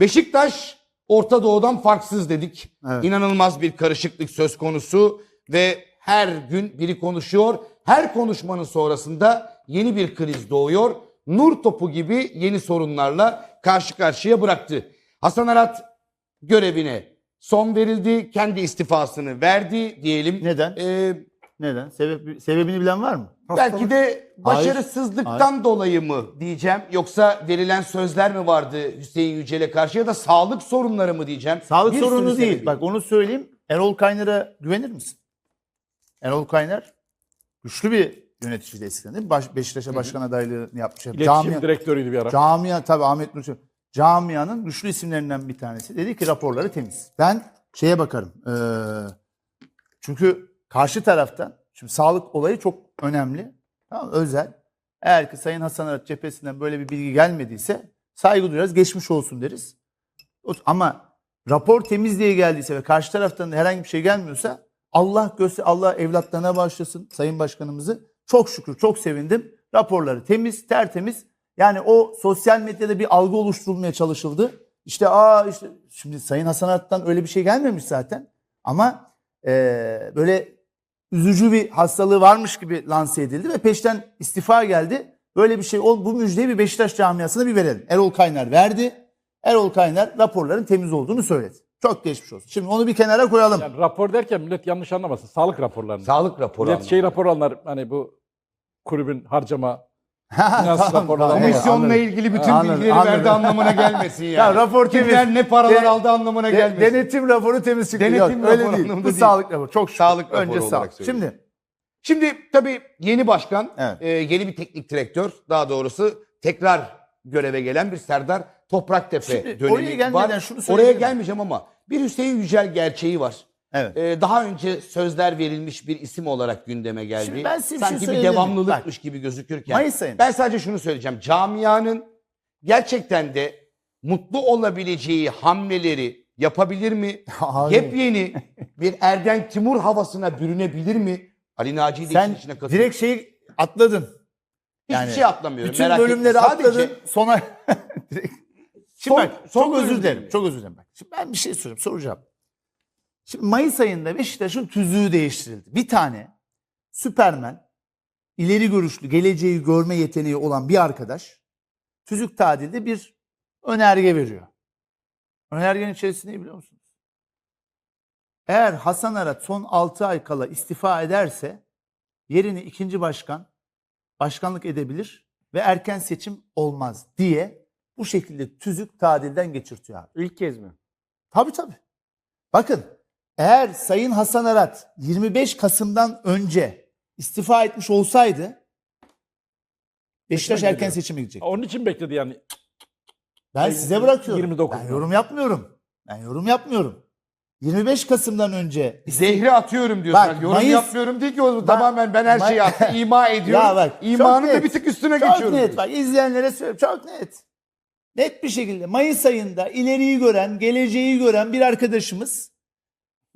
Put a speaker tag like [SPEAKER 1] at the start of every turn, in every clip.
[SPEAKER 1] Beşiktaş Orta Doğu'dan farksız dedik.
[SPEAKER 2] Evet.
[SPEAKER 1] İnanılmaz bir karışıklık söz konusu ve her gün biri konuşuyor. Her konuşmanın sonrasında yeni bir kriz doğuyor. Nur topu gibi yeni sorunlarla karşı karşıya bıraktı. Hasan Arat görevine son verildi. Kendi istifasını verdi diyelim.
[SPEAKER 2] Neden?
[SPEAKER 1] Ee,
[SPEAKER 2] Neden? Sebep, sebebini bilen var mı?
[SPEAKER 1] belki de başarısızlıktan dolayı mı diyeceğim yoksa verilen sözler mi vardı Hüseyin Yücel'e karşı ya da sağlık sorunları mı diyeceğim.
[SPEAKER 2] Sağlık
[SPEAKER 1] Bir
[SPEAKER 2] sorunu değil.
[SPEAKER 1] sebebi.
[SPEAKER 2] Bak onu söyleyeyim. Erol Kaynar'a güvenir misin? Erol Kaynar güçlü bir yöneticiydi eskiden değil mi? Baş, Beşiktaş'a başkan adaylığını yapmış.
[SPEAKER 3] İletişim
[SPEAKER 2] Camia,
[SPEAKER 3] direktörüydü bir ara.
[SPEAKER 2] camia tabii Ahmet Nur Camianın güçlü isimlerinden bir tanesi. Dedi ki raporları temiz. Ben şeye bakarım. eee, çünkü karşı taraftan şimdi sağlık olayı çok önemli. Tamam özel. Eğer ki Sayın Hasan Arat cephesinden böyle bir bilgi gelmediyse saygı duyarız, geçmiş olsun deriz. Ama rapor temiz diye geldiyse ve karşı taraftan da herhangi bir şey gelmiyorsa Allah göster Allah evlatlarına bağışlasın Sayın Başkanımızı. Çok şükür, çok sevindim. Raporları temiz, tertemiz. Yani o sosyal medyada bir algı oluşturulmaya çalışıldı. İşte aa işte şimdi Sayın Hasan Arat'tan öyle bir şey gelmemiş zaten. Ama eee, böyle üzücü bir hastalığı varmış gibi lanse edildi ve peşten istifa geldi. Böyle bir şey ol bu müjdeyi bir Beşiktaş camiasına bir verelim. Erol Kaynar verdi. Erol Kaynar raporların temiz olduğunu söyledi. Çok geçmiş olsun. Şimdi onu bir kenara koyalım.
[SPEAKER 3] Yani rapor derken millet yanlış anlamasın. Sağlık raporlarını.
[SPEAKER 1] Sağlık raporu.
[SPEAKER 3] millet şey
[SPEAKER 1] anlamında.
[SPEAKER 3] rapor alanlar hani bu kulübün harcama
[SPEAKER 2] Tamam.
[SPEAKER 1] Komisyonla
[SPEAKER 2] anladım.
[SPEAKER 1] ilgili bütün
[SPEAKER 2] Anladım,
[SPEAKER 1] bilgileri
[SPEAKER 2] anladım.
[SPEAKER 1] verdi anlamına gelmesin yani.
[SPEAKER 2] Ya rapor temiz.
[SPEAKER 1] Kimler ne paralar
[SPEAKER 2] De-
[SPEAKER 1] aldı anlamına
[SPEAKER 2] De-
[SPEAKER 1] gelmesin.
[SPEAKER 2] denetim raporu temiz çıktı.
[SPEAKER 1] Denetim
[SPEAKER 2] Yok, öyle değil. Bu
[SPEAKER 1] değil.
[SPEAKER 2] sağlık raporu. Çok şükür.
[SPEAKER 1] Sağlık raporu
[SPEAKER 2] Önce sağlık. Şimdi
[SPEAKER 1] Şimdi tabii yeni başkan,
[SPEAKER 2] Evet.
[SPEAKER 1] e, yeni bir teknik direktör, daha doğrusu tekrar göreve gelen bir Serdar Topraktepe
[SPEAKER 2] Şimdi
[SPEAKER 1] dönemi
[SPEAKER 2] oraya gelmeden
[SPEAKER 1] var.
[SPEAKER 2] şunu
[SPEAKER 1] Oraya gelmeyeceğim ama bir Hüseyin Yücel gerçeği var.
[SPEAKER 2] Evet.
[SPEAKER 1] E, daha önce sözler verilmiş bir isim olarak gündeme geldi.
[SPEAKER 2] Şimdi ben size bir şey
[SPEAKER 1] Sanki bir
[SPEAKER 2] söyleyebilir miyim?
[SPEAKER 1] devamlılıkmış gibi gözükürken.
[SPEAKER 2] Mayıs ayında.
[SPEAKER 1] Ben sadece şunu söyleyeceğim. Camianın gerçekten de mutlu olabileceği hamleleri yapabilir mi?
[SPEAKER 2] Abi.
[SPEAKER 1] Yepyeni bir Erden Timur havasına bürünebilir mi? Ali Naci'yi de içine katıyor.
[SPEAKER 2] direkt şeyi atladın.
[SPEAKER 1] Hiçbir
[SPEAKER 2] yani
[SPEAKER 1] şey atlamıyorum.
[SPEAKER 2] Bütün
[SPEAKER 1] merak etme.
[SPEAKER 2] bölümleri
[SPEAKER 1] Sadece
[SPEAKER 2] atladın. Sona direkt. Şimdi
[SPEAKER 1] Son-
[SPEAKER 2] bak,
[SPEAKER 1] son
[SPEAKER 2] çok özür dilerim. Çok özür dilerim. Şimdi ben bir şey soracağım. Soracağım. Şimdi Mayıs ayında Beşiktaş'ın tüzüğü değiştirildi. Bir tane Süpermen, ileri görüşlü, geleceği görme yeteneği olan bir arkadaş tüzük tadilde bir önerge veriyor. Önergenin içerisinde biliyor musunuz? Eğer Hasan Arat son 6 ay kala istifa ederse yerini ikinci başkan başkanlık edebilir ve erken seçim olmaz diye bu şekilde tüzük tadilden geçirtiyor abi.
[SPEAKER 4] İlk kez mi?
[SPEAKER 2] Tabii tabii. Bakın eğer Sayın Hasan Arat 25 Kasım'dan önce istifa etmiş olsaydı Beşiktaş
[SPEAKER 3] Beklemedi
[SPEAKER 2] erken
[SPEAKER 3] diyor.
[SPEAKER 2] seçime gidecek.
[SPEAKER 3] Onun için bekledi yani.
[SPEAKER 2] Ben
[SPEAKER 3] Ay,
[SPEAKER 2] size bırakıyorum.
[SPEAKER 3] 29'da.
[SPEAKER 2] Ben yorum yapmıyorum. Ben yorum yapmıyorum. 25 Kasım'dan önce
[SPEAKER 1] zehri atıyorum diyorsun.
[SPEAKER 2] Bak,
[SPEAKER 1] Yorum
[SPEAKER 2] Mayıs-
[SPEAKER 1] yapmıyorum değil ki o tamamen ben her
[SPEAKER 2] May-
[SPEAKER 1] şeyi attım, ima ediyorum.
[SPEAKER 2] Ya bak, çok
[SPEAKER 1] İmanın da
[SPEAKER 2] net.
[SPEAKER 1] bir tık üstüne
[SPEAKER 2] Çok
[SPEAKER 1] geçiyorum.
[SPEAKER 2] net bak izleyenlere söylüyorum çok net. Net bir şekilde Mayıs ayında ileriyi gören, geleceği gören bir arkadaşımız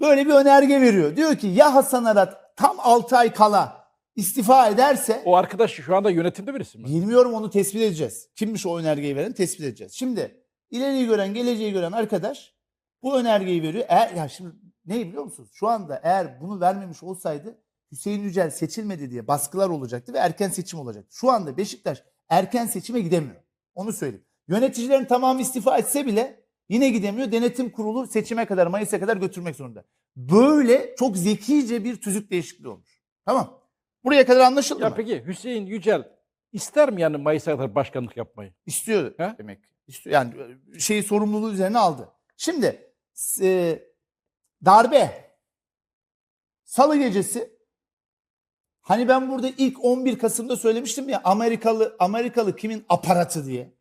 [SPEAKER 2] böyle bir önerge veriyor. Diyor ki ya Hasan Arat tam 6 ay kala istifa ederse
[SPEAKER 3] O arkadaş şu anda yönetimde birisi mi?
[SPEAKER 2] bilmiyorum onu tespit edeceğiz. Kimmiş o önergeyi veren tespit edeceğiz. Şimdi ileriyi gören, geleceği gören arkadaş bu önergeyi veriyor. Eğer ya şimdi ne biliyor musunuz? Şu anda eğer bunu vermemiş olsaydı Hüseyin Yücel seçilmedi diye baskılar olacaktı ve erken seçim olacaktı. Şu anda Beşiktaş erken seçime gidemiyor. Onu söyleyeyim. Yöneticilerin tamamı istifa etse bile yine gidemiyor. Denetim kurulu seçime kadar Mayıs'a kadar götürmek zorunda. Böyle çok zekice bir tüzük değişikliği olmuş. Tamam. Buraya kadar anlaşıldı
[SPEAKER 3] Ya
[SPEAKER 2] mı?
[SPEAKER 3] peki Hüseyin Yücel ister mi yani Mayıs'a kadar başkanlık yapmayı?
[SPEAKER 2] İstiyor
[SPEAKER 3] He?
[SPEAKER 2] demek. İstiyor. Yani şeyi sorumluluğu üzerine aldı. Şimdi e, darbe Salı gecesi hani ben burada ilk 11 Kasım'da söylemiştim ya Amerikalı Amerikalı kimin aparatı diye.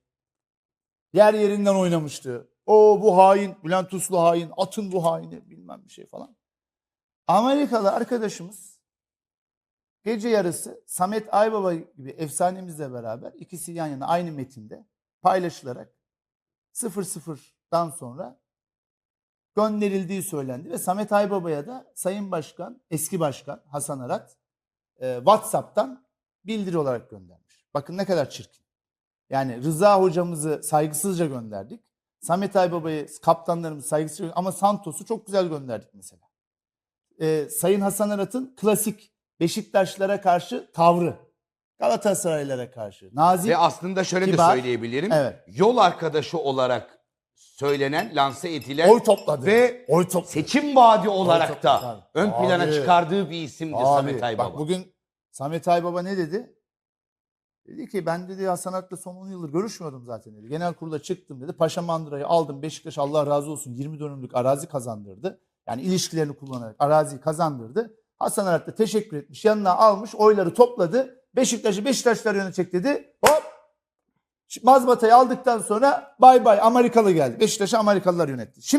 [SPEAKER 2] Yer yerinden oynamıştı. O bu hain, Bülent Uslu hain, atın bu haini bilmem bir şey falan. Amerikalı arkadaşımız gece yarısı Samet Aybaba gibi efsanemizle beraber ikisi yan yana aynı metinde paylaşılarak 0-0'dan sonra gönderildiği söylendi ve Samet Aybaba'ya da Sayın Başkan, eski Başkan Hasan Arat e, WhatsApp'tan bildiri olarak göndermiş. Bakın ne kadar çirkin. Yani Rıza hocamızı saygısızca gönderdik. Samet Aybaba'yı kaptanlarımız saygısız ama Santos'u çok güzel gönderdik mesela. Ee, Sayın Hasan Arat'ın klasik Beşiktaşlara karşı tavrı. Galatasaraylara karşı. Nazik.
[SPEAKER 1] Ve aslında şöyle
[SPEAKER 2] Kibar.
[SPEAKER 1] de söyleyebilirim.
[SPEAKER 2] Evet.
[SPEAKER 1] Yol arkadaşı olarak söylenen, lanse edilen
[SPEAKER 2] oy topladı.
[SPEAKER 1] ve
[SPEAKER 2] oy topladı.
[SPEAKER 1] seçim vaadi olarak
[SPEAKER 2] topladı,
[SPEAKER 1] da
[SPEAKER 2] tabii.
[SPEAKER 1] ön plana
[SPEAKER 2] Abi.
[SPEAKER 1] çıkardığı bir isimdi
[SPEAKER 2] Abi,
[SPEAKER 1] Samet Aybaba.
[SPEAKER 2] Bak bugün Samet Aybaba ne dedi? Dedi ki ben dedi Hasan Arat'la son 10 yıldır görüşmüyordum zaten dedi. Genel kurula çıktım dedi. Paşa Mandıra'yı aldım. Beşiktaş Allah razı olsun 20 dönümlük arazi kazandırdı. Yani ilişkilerini kullanarak araziyi kazandırdı. Hasan Arat da teşekkür etmiş. Yanına almış oyları topladı. Beşiktaş'ı Beşiktaşlar yönetecek dedi. Hop Mazbatayı aldıktan sonra bay bay Amerikalı geldi. Beşiktaş'ı Amerikalılar yönetti. Şimdi